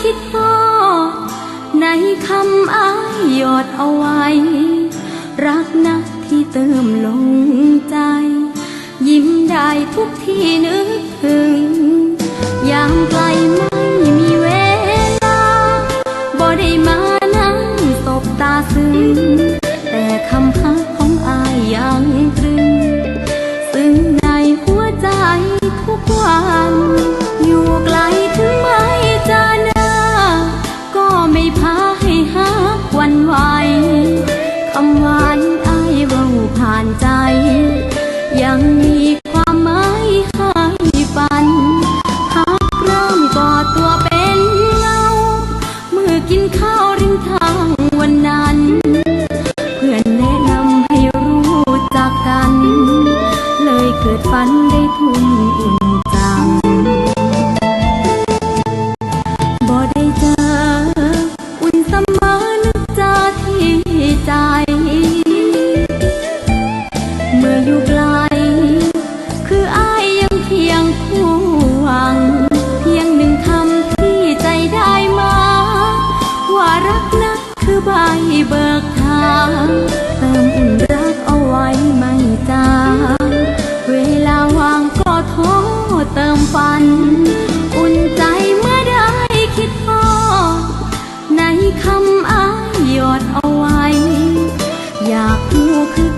คิดพ่อ ในคำอายหยดเอาไว้ รักนักที่เติมลงใจ ยิ้มได้ทุกที่นึกถึง ยามไกลไม่มีเวลา บ่ได้มานั่งตบตาซึ้งแต่คำพัก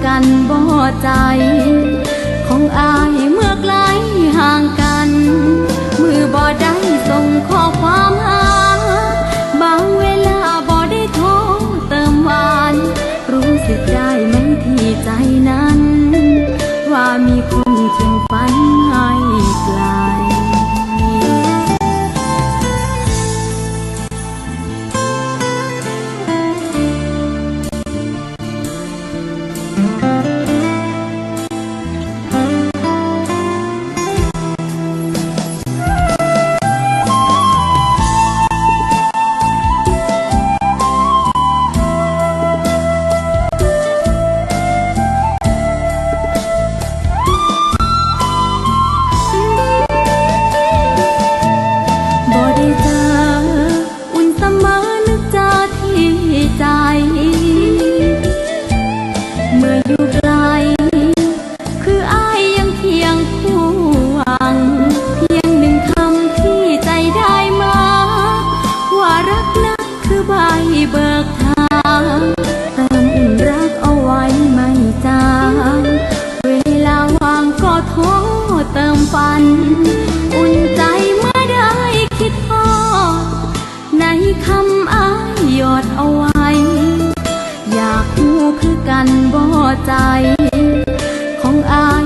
กันบ่ใจ ของอายเมื่อไกลห่างกัน มือบ่ได้ส่งข้อความหา บางเวลาบ่ได้โทรเติมหวาน รู้สึกได้ไหมที่ใจนั้น ว่ามีคนเคียงฝันให้ไกล you ใจของอา